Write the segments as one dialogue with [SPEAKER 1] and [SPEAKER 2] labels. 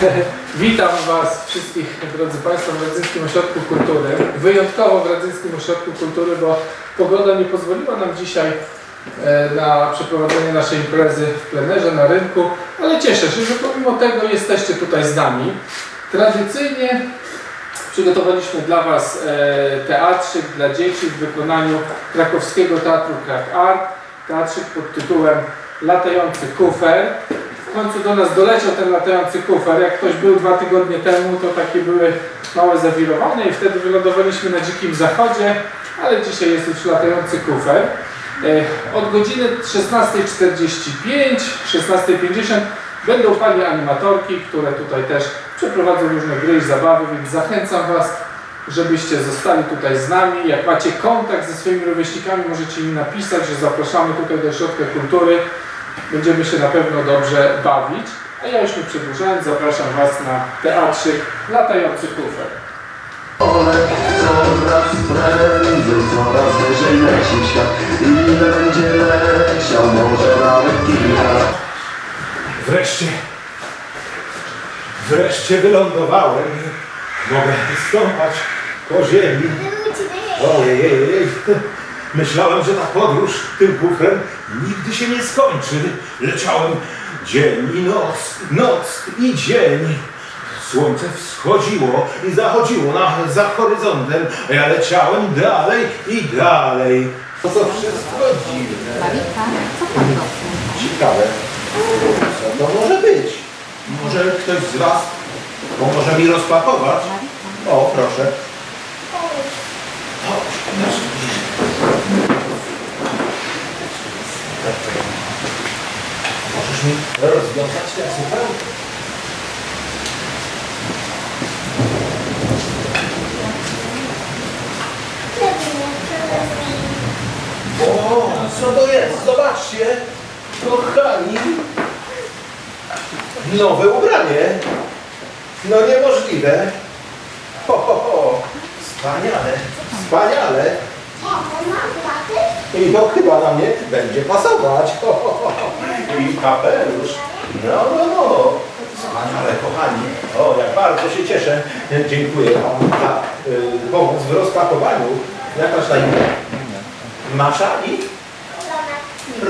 [SPEAKER 1] Witam Was wszystkich, drodzy Państwo, w Radzyńskim Ośrodku Kultury. Wyjątkowo w Radzyńskim Ośrodku Kultury, bo pogoda nie pozwoliła nam dzisiaj e, na przeprowadzenie naszej imprezy w plenerze, na rynku, ale cieszę się, że pomimo tego jesteście tutaj z nami. Tradycyjnie przygotowaliśmy dla Was e, teatrzyk dla dzieci w wykonaniu krakowskiego teatru Krak Art. Teatrzyk pod tytułem Latający kufer. W końcu do nas doleciał ten latający kufer. Jak ktoś był dwa tygodnie temu, to takie były małe zawirowania i wtedy wylądowaliśmy na dzikim zachodzie, ale dzisiaj jest już latający kufer. E, Od godziny 16.45, 16.50 będą panie animatorki, które tutaj też przeprowadzą różne gry i zabawy, więc zachęcam Was, żebyście zostali tutaj z nami. Jak macie kontakt ze swoimi rówieśnikami, możecie mi napisać, że zapraszamy tutaj do Ośrodka Kultury. Będziemy się na pewno dobrze bawić. A ja już nie przedłużając, zapraszam Was na teatrzyk Latający Kufer.
[SPEAKER 2] Coraz prędzej, coraz wyżej leci świat Ile będzie leciał, może nawet kilka
[SPEAKER 3] Wreszcie, wreszcie wylądowałem. Mogę stąpać po ziemi. Ojej, myślałem, że ta podróż tym kufrem nigdy się nie skończy. Leciałem dzień i noc, noc i dzień. Słońce wschodziło i zachodziło na, za horyzontem, a ja leciałem dalej i dalej. To to wszystko dziwne.
[SPEAKER 4] Marika, co pan?
[SPEAKER 3] Ciekawe. Co to może być? Może ktoś z Was pomoże mi rozpakować? O, proszę. Chodź, nasz bliżej. Możesz mi rozwiązać? O, co to jest? Zobaczcie! Kochani! Nowe ubranie! No niemożliwe! Ho, ho, ho! Wspaniale! Wspaniale! I to chyba na mnie będzie pasować! Ho, ho, ho. I kapelusz! No, no, no! Wspaniale, kochani! O, jak bardzo się cieszę! Dziękuję Wam za y, pomoc w rozpakowaniu. Jak masz na imię? Masza i?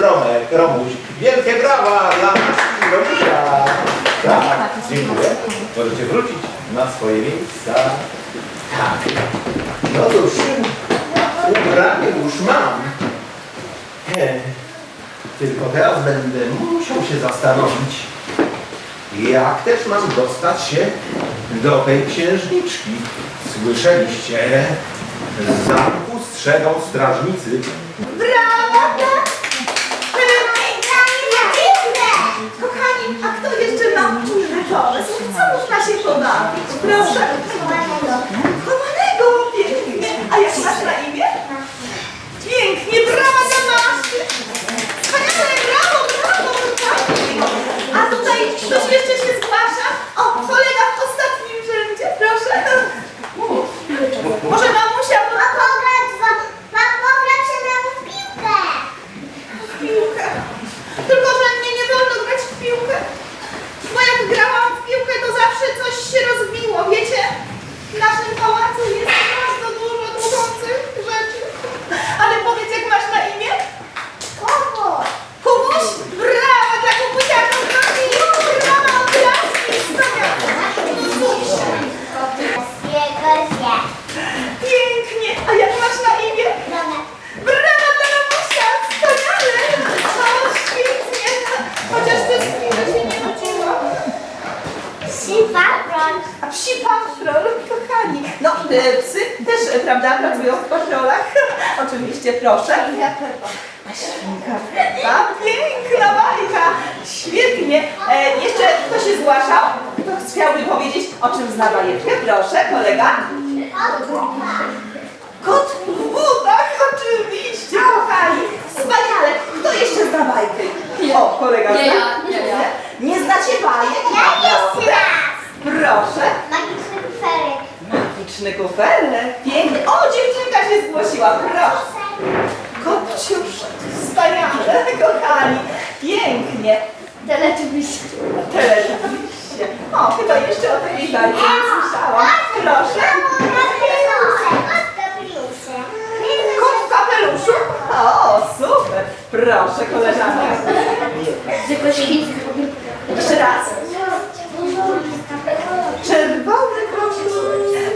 [SPEAKER 3] Romek, Romuś. Wielkie brawa dla naszego Romusia. Tak, dziękuję. Możecie wrócić na swoje miejsca. Tak. No cóż, ubranie już mam. Tylko teraz będę musiał się zastanowić, jak też mam dostać się do tej księżniczki. Słyszeliście? Z zamku strzegą strażnicy.
[SPEAKER 5] Brawa! Kochani, a kto jeszcze ma inny pomysł? Co można się pobawić? Proszę. Chowanego, pięknie. A jak masz na imię? Pięknie, brawa dla Maszy. Wspaniale, brawo, brawo, kochani. A tutaj ktoś jeszcze się zgłasza? O, kolega w ostatnim rzędzie, proszę. Może mamusia, bo w piłkę. Tylko, że mnie nie wolno grać w piłkę. Bo jak grałam w piłkę, to zawsze coś się rozbiło, wiecie? W naszym pałacu jest bardzo dużo dłużących rzeczy. Ale powiedz, jak masz na imię? Kubuś? Brawa dla Kubusia! Brawa, oklaski! Wspaniale! Pięknie! A jak masz na imię? Brawa dla Ramusia! Wspaniale! O, świetnie! Chociaż te chwile się nie nudziła. A psi patrol, kochani. No, e, psy też, e, prawda, pracują w patrolach. Oczywiście, proszę. A świnka. A piękna bajka. Świetnie. E, jeszcze kto się zgłaszał? Kto chciałby powiedzieć, o czym zna bajeczkę? Proszę, kolega. Kot w butach, oczywiście, kochani. Wspaniale. Kto jeszcze zna bajkę? O, kolega
[SPEAKER 4] Nie
[SPEAKER 5] zna?
[SPEAKER 4] ja, nie ja.
[SPEAKER 5] Nie znacie bajek? Dobra. Proszę. Magiczny kuferek. Piękny. O, dziewczynka się zgłosiła. Proszę. Kopciusz. Wspaniale, kochani. Pięknie.
[SPEAKER 4] Teletubisie.
[SPEAKER 5] Teletubisie. O, chyba Witaj, to nie słyszałam. Proszę. Kot w kapeluszu? O, super. Proszę, koleżanka. Jeszcze raz. Czerwony kocur.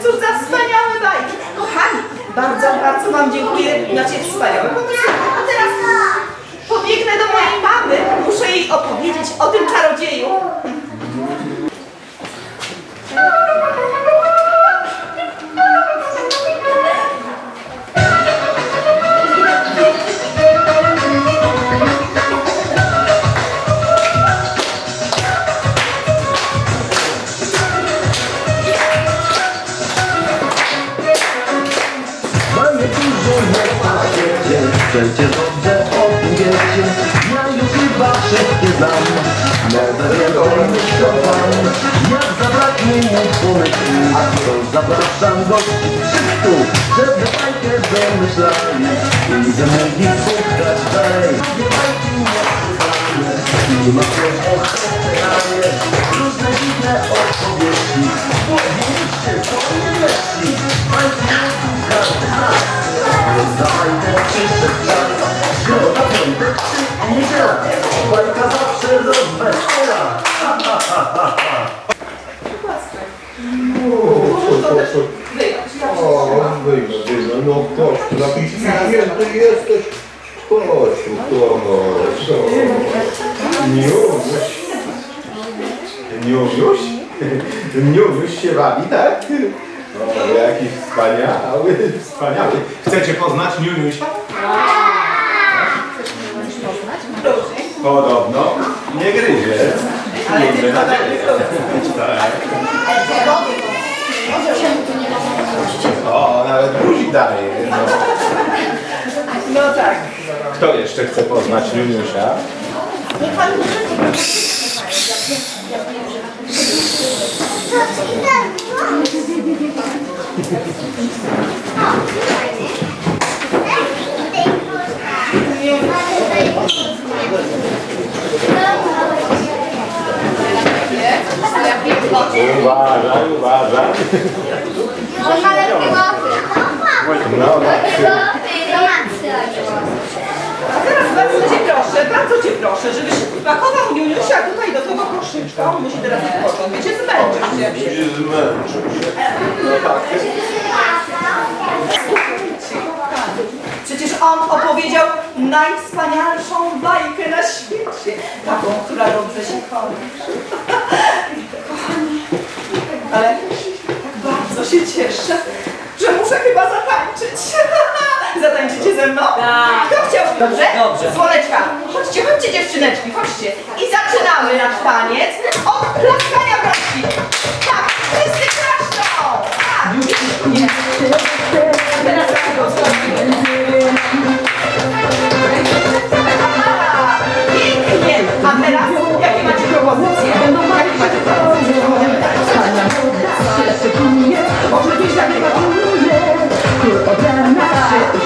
[SPEAKER 5] Cóż za wspaniałe bajki. Kochani, bardzo, bardzo Wam dziękuję. Macie wspaniałe pomysły. A teraz pobiegnę do mojej mamy. Muszę jej opowiedzieć o tym czarodzieju.
[SPEAKER 2] I ma ktoś ochotę na nie Różne dziwne wiecie, to nie leci Bajki nie słuchać Rozdawajmy przyszedł czas Środa, piątek czy niedziela Bajka zawsze rozwesela
[SPEAKER 3] O, wyjmę, wyjmę, no chodź, jakiś święty jesteś. Chodź chodź, chodź. Niuś. Niuś? Niuś się bawi, tak? O, jaki wspaniały, wspaniały. Chcecie poznać Niuniusia? Podobno nie gryzie.
[SPEAKER 5] Ale
[SPEAKER 3] Miejmy
[SPEAKER 5] tylko
[SPEAKER 3] nadzieję. Tak. O, nawet buzi daje. No.
[SPEAKER 5] No tak.
[SPEAKER 3] Kto jeszcze chce poznać Niuniusia? Uważaj, uważaj. No, tak.
[SPEAKER 5] A teraz bardzo Cię proszę, bardzo Cię proszę, żebyś wpakował Niuniusia tutaj do tego koszyczka. On musi teraz odpocząć. Wiecie, zmęczysz się.
[SPEAKER 3] Się zmęczył się. No tak.
[SPEAKER 5] Przecież on opowiedział najwspanialszą bajkę na świecie. Taką, która dobrze się kończy. Kochani, ale tak bardzo się cieszę, że muszę chyba zatańczyć. Zatańczycie ze mną? Tak. Kto chciał? Dobrze? Dobrze. Słoneczka, chodźcie, chodźcie dziewczyneczki, chodźcie. I zaczynamy nasz taniec od klaskania braci. Tak, wszyscy klaszczą. Tak. Nie. A teraz takiego Pięknie! A teraz jakie macie propozycje? Jakie macie propozycje? Co możemy tańczyć? Może coś takiego?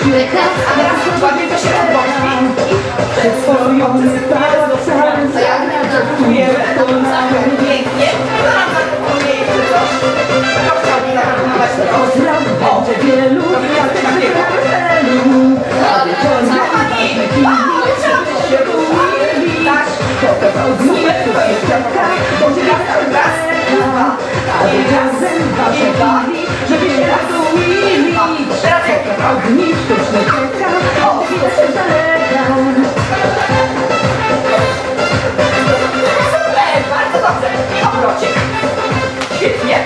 [SPEAKER 5] A teraz ładnie to się rozboczni i przedstawiony Dziękujemy. Pięknie. Kto nam zaproponuje jeszcze coś? Kto chciałby zaproponować coś? O, wielu takiego. Kochani! A, uczą się Tak. Ognimy
[SPEAKER 6] Ogni sztuczne czeka,
[SPEAKER 5] O,
[SPEAKER 6] widać się z daleka.
[SPEAKER 5] Super, bardzo dobrze. Obrocik. Świetnie.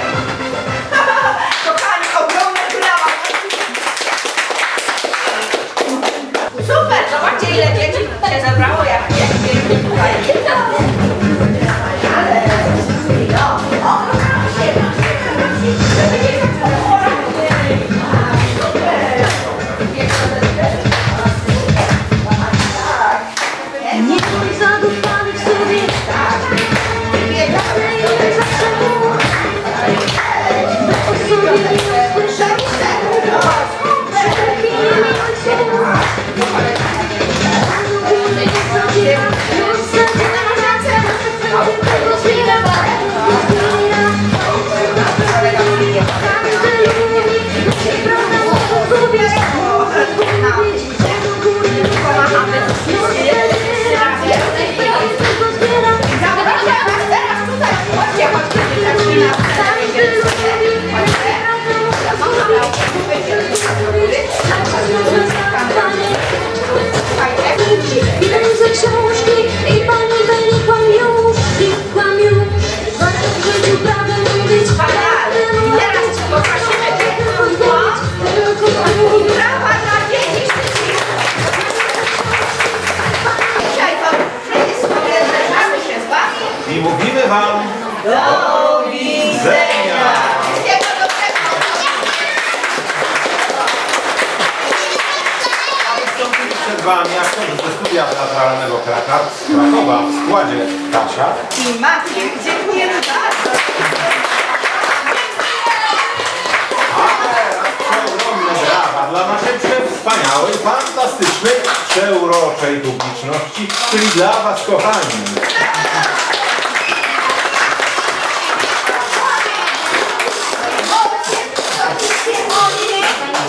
[SPEAKER 3] Wspaniałej, fantastycznej, przeuroczej publiczności, czyli dla Was kochani.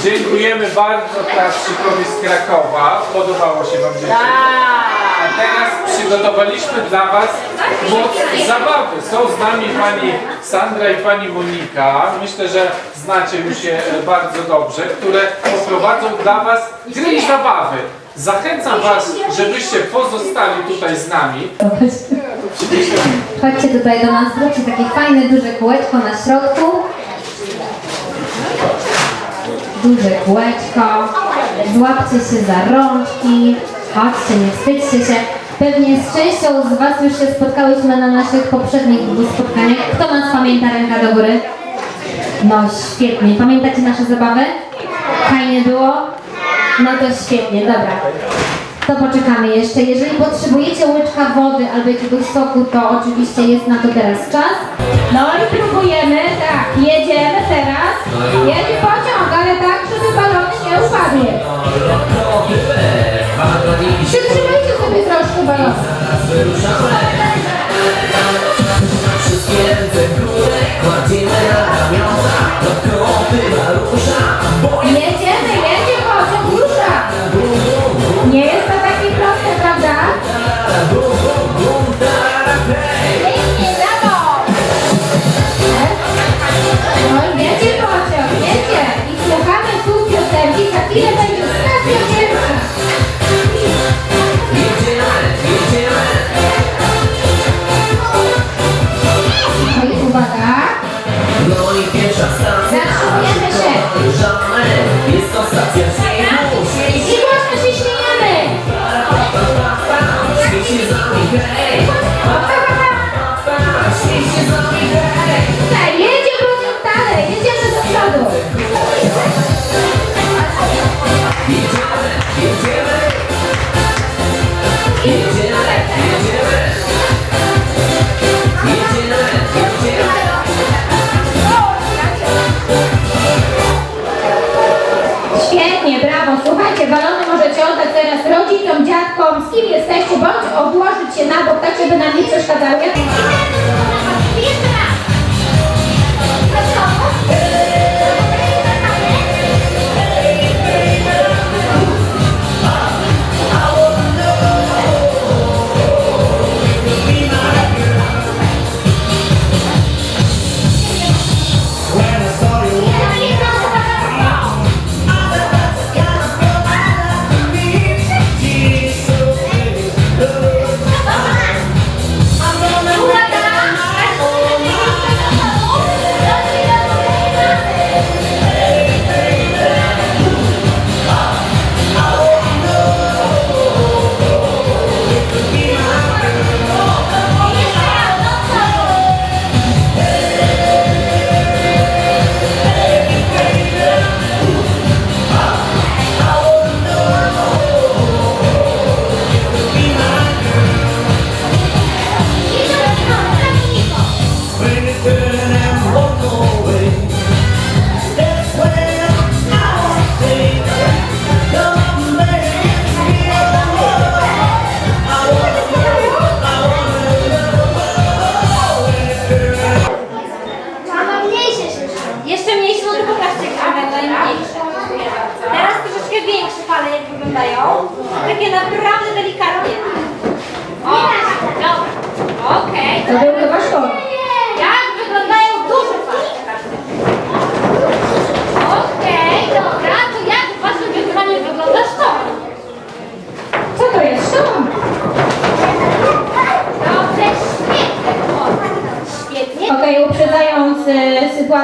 [SPEAKER 1] Dziękujemy bardzo Teatrzykowi z Krakowa. Podobało się Wam dzieci? Teraz przygotowaliśmy dla Was moc zabawy. Są z nami Pani Sandra i Pani Monika. Myślę, że znacie już e, bardzo dobrze, które poprowadzą dla Was gry i zabawy. Zachęcam Was, żebyście pozostali tutaj z nami.
[SPEAKER 4] Chodźcie tutaj do nas, zróbcie takie fajne, duże kółeczko na środku. Duże kółeczko. Złapcie się za rączki. Chodźcie, nie wstydźcie się. Pewnie z częścią z Was już się spotkałyśmy na naszych poprzednich dwóch spotkaniach. Kto nas pamięta? Ręka do góry. No świetnie. Pamiętacie nasze zabawy? Fajnie było? No to świetnie, dobra. To poczekamy jeszcze. Jeżeli potrzebujecie łyczka wody albo jakiegoś soku, to oczywiście jest na to teraz czas. No i próbujemy, tak, jedziemy teraz. Jedzie pociąg, ale tak, żeby balony nie upadły. Przytrzymajcie sobie troszkę balony.
[SPEAKER 7] Wszystkie ręce w górę kładziemy na ramiona Dookoła pyla rusza Bo
[SPEAKER 4] Jedziemy, jedzie pociąg, rusza. Nie jest to takie proste, prawda?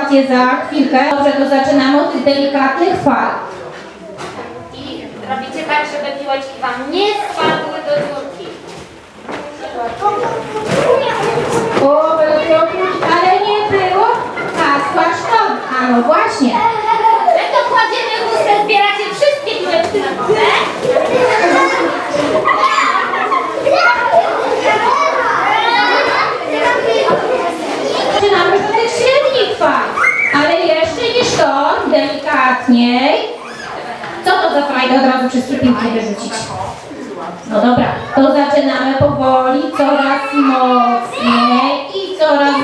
[SPEAKER 4] E, sytuację za chwilkę. Dobrze, to zaczynamy od tych delikatnych fal.
[SPEAKER 8] I robicie tak, żeby piłeczki wam nie spadły do dziurki.
[SPEAKER 4] O, ale nie było hasła szkoły. A no właśnie.
[SPEAKER 8] My to kładziemy w ustę, zbieracie wszystkie które w tym
[SPEAKER 4] wyrzucić. No dobra, to zaczynamy powoli, coraz mocniej i coraz